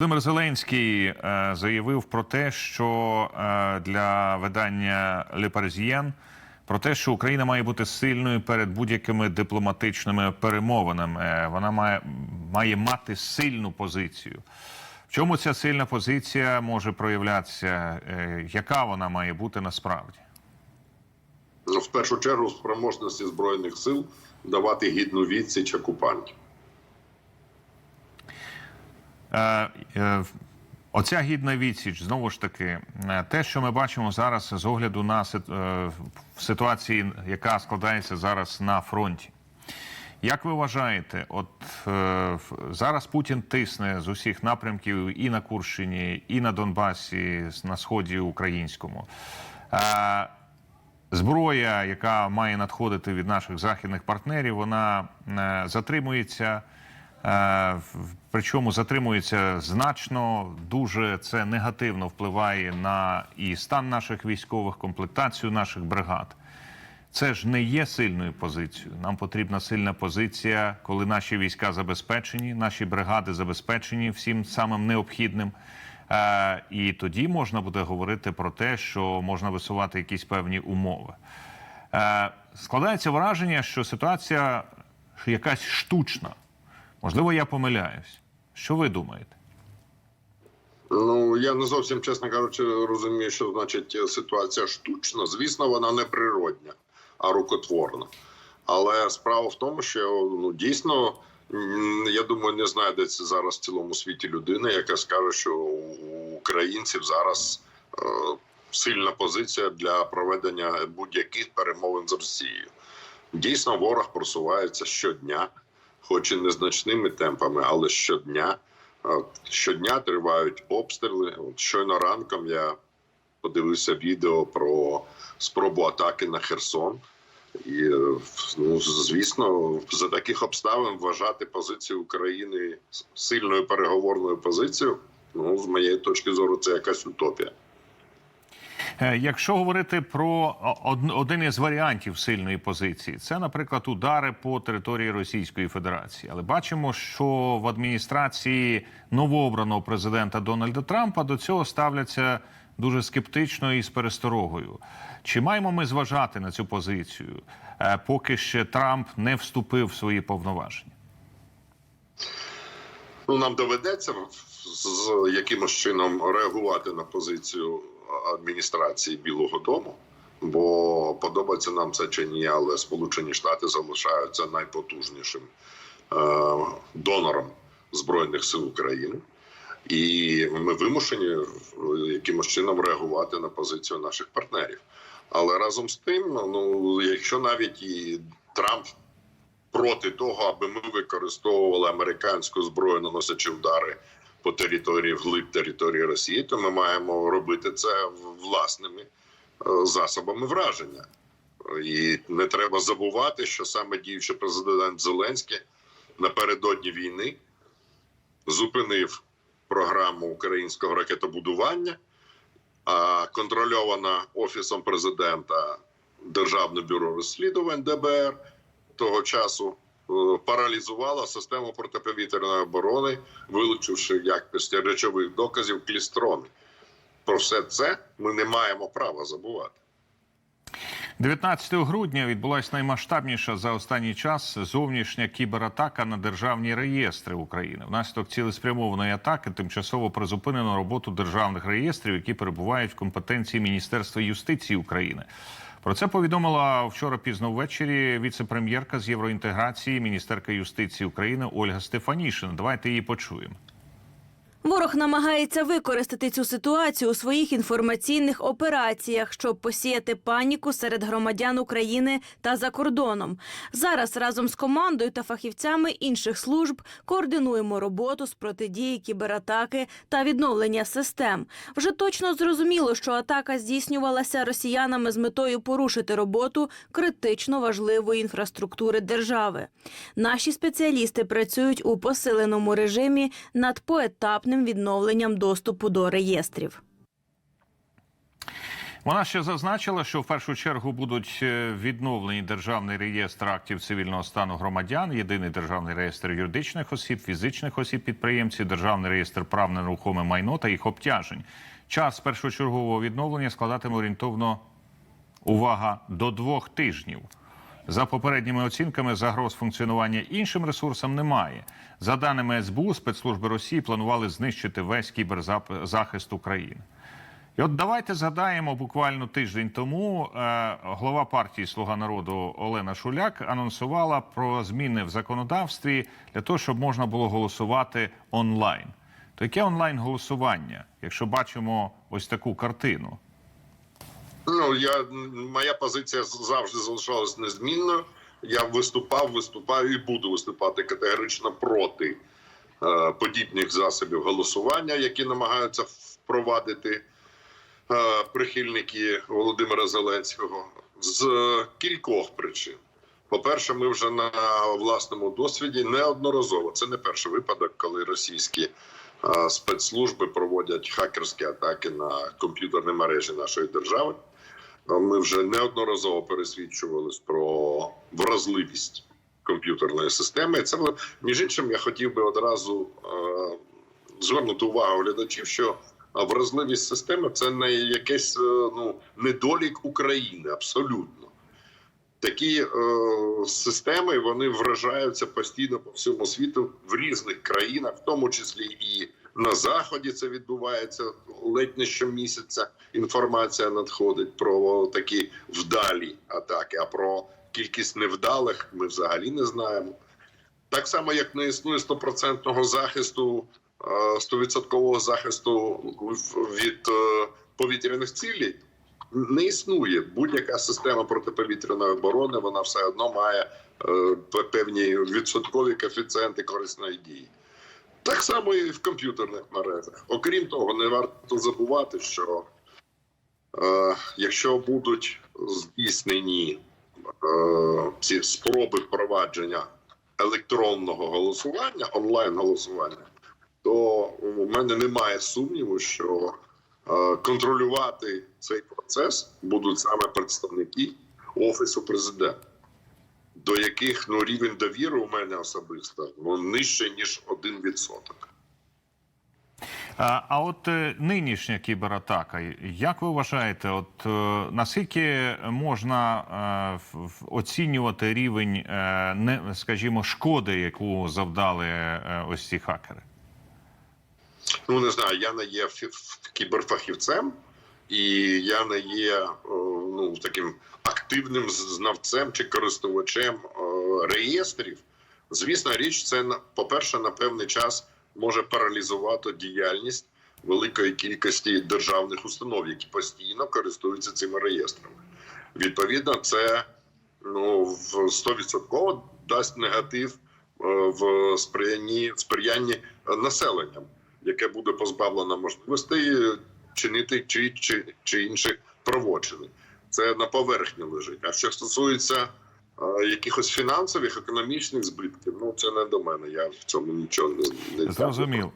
Володимир Зеленський е, заявив про те, що е, для видання Le про те, що Україна має бути сильною перед будь-якими дипломатичними перемовинами. Е, Вона має, має мати сильну позицію. В чому ця сильна позиція може проявлятися? Яка вона має бути насправді? в першу чергу спроможності збройних сил давати гідну відсіч окупантів. Е, е, Оця гідна відсіч знову ж таки, е, те, що ми бачимо зараз з огляду на ситуації, яка складається зараз на фронті. Як ви вважаєте, от зараз Путін тисне з усіх напрямків і на Курщині, і на Донбасі, на сході українському. Зброя, яка має надходити від наших західних партнерів, вона затримується. Е, Причому затримується значно, дуже це негативно впливає на і стан наших військових, комплектацію наших бригад. Це ж не є сильною позицією. Нам потрібна сильна позиція, коли наші війська забезпечені, наші бригади забезпечені всім самим необхідним. Е, і тоді можна буде говорити про те, що можна висувати якісь певні умови. Е, складається враження, що ситуація якась штучна. Можливо, я помиляюсь. Що ви думаєте? Ну я не зовсім чесно кажучи, розумію, що значить ситуація штучна. Звісно, вона не природня, а рукотворна. Але справа в тому, що ну дійсно я думаю, не знайдеться зараз в цілому світі людина, яка скаже, що у українців зараз е, сильна позиція для проведення будь-яких перемовин з Росією. Дійсно, ворог просувається щодня, хоч і незначними темпами, але щодня. Щодня тривають обстріли. От щойно ранком я подивився відео про спробу атаки на Херсон. І е, ну, звісно, за таких обставин вважати позицію України сильною переговорною позицією. Ну, з моєї точки зору, це якась утопія. Е, Якщо говорити про один із варіантів сильної позиції, це, наприклад, удари по території Російської Федерації. Але бачимо, що в адміністрації новообраного президента Дональда Трампа до цього ставляться дуже скептично і з пересторогою. Чи маємо ми зважати на цю позицію, е, поки ще Трамп не вступив в свої повноваження? Ну, нам доведеться з якимось чином реагувати на позицію адміністрації Білого Дому, бо подобається нам це чи ні, але Сполучені Штати залишаються найпотужнішим е, донором збройних сил України. І ми вимушені якимось чином реагувати на позицію наших партнерів. Але разом з тим, ну якщо навіть і Трамп проти того, аби ми використовували американську зброю, наносячи удари по території вглиб території Росії, то ми маємо робити це власними е, засобами враження. І не треба забувати, що саме діючий президент Зеленський напередодні війни зупинив програму українського ракетобудування, а контрольована офісом президента Державне бюро розслідувань ДБР того часу паралізувала систему протиповітряної оборони, вилучивши в якості речових доказів клістрони. Про все це ми не маємо права забувати. 19 грудня відбулася наймасштабніша за останній час зовнішня кібератака на державні реєстри України. Внаслідок цілеспрямованої атаки тимчасово призупинено роботу державних реєстрів, які перебувають в компетенції Міністерства юстиції України. Про це повідомила вчора пізно ввечері віце-прем'єрка з євроінтеграції, міністерка юстиції України Ольга Стефанішина. Давайте її почуємо. Ворог намагається використати цю ситуацію у своїх інформаційних операціях, щоб посіяти паніку серед громадян України та за кордоном. Зараз разом з командою та фахівцями інших служб координуємо роботу з протидії кібератаки та відновлення систем. Вже точно зрозуміло, що атака здійснювалася росіянами з метою порушити роботу критично важливої інфраструктури держави. Наші спеціалісти працюють у посиленому режимі над поетапним відновленням доступу до реєстрів. Вона ще зазначила, що в першу чергу будуть е, відновлені державний реєстр актів цивільного стану громадян, єдиний державний реєстр юридичних осіб, фізичних осіб підприємців, державний реєстр прав на нерухоме майно та їх обтяжень. Час першочергового відновлення складатиме орієнтовно увага до двох тижнів. За попередніми оцінками, загроз функціонування іншим ресурсам немає. За даними СБУ, спецслужби Росії планували знищити весь кіберзахист України. І от давайте згадаємо буквально тиждень тому е, голова партії Слуга народу Олена Шуляк анонсувала про зміни в законодавстві для того, щоб можна було голосувати онлайн. То яке онлайн голосування, якщо бачимо ось таку картину? Ну я моя позиція завжди залишалась незмінною. Я виступав, виступаю і буду виступати категорично проти е, подібних засобів голосування, які намагаються впровадити е, прихильники Володимира Зеленського з кількох причин. По-перше, ми вже на власному досвіді неодноразово. Це не перший випадок, коли російські е, спецслужби проводять хакерські атаки на комп'ютерні мережі нашої держави. Ми вже неодноразово пересвідчувались про вразливість комп'ютерної системи. Це між іншим, я хотів би одразу е, звернути увагу глядачів, що вразливість системи це не якийсь е, ну недолік України, абсолютно. Такі е, системи вони вражаються постійно по всьому світу в різних країнах, в тому числі і на заході це відбувається ледь не щомісяця. Інформація надходить про такі вдалі атаки. А про кількість невдалих ми взагалі не знаємо. Так само, як не існує стопроцентного захисту, е, 100% захисту від е, повітряних цілей. Не існує будь-яка система протиповітряної оборони. Вона все одно має е, певні відсоткові коефіцієнти корисної дії. Так само і в комп'ютерних мережах. Окрім того, не варто забувати, що е, якщо будуть здійснені е, ці спроби впровадження електронного голосування, онлайн голосування, то у мене немає сумніву, що е, контролювати цей процес будуть саме представники офісу президента до яких ну рівень довіри у мене особисто ну нижче ніж 1%. А, а от е, нинішня кібератака, як ви вважаєте, от е, наскільки можна е, оцінювати рівень, е, не скажімо, шкоди, яку завдали е, ось ці хакери? Ну не знаю, я не є кіберфахівцем, і я не є е, ну таким активним знавцем чи користувачем е, реєстрів. Звісно, річ це на- по-перше, на певний час може паралізувати діяльність великої кількості державних установ, які постійно користуються цими реєстрами. Відповідно, це ну в 100% дасть негатив е, в сприянні сприянні населенням, яке буде позбавлено можливостей чинити чи, чи, чи інші проводження. Це на поверхні лежить. А що стосується е, якихось фінансових, економічних збитків, ну це не до мене. Я в цьому нічого не, не Зрозумів.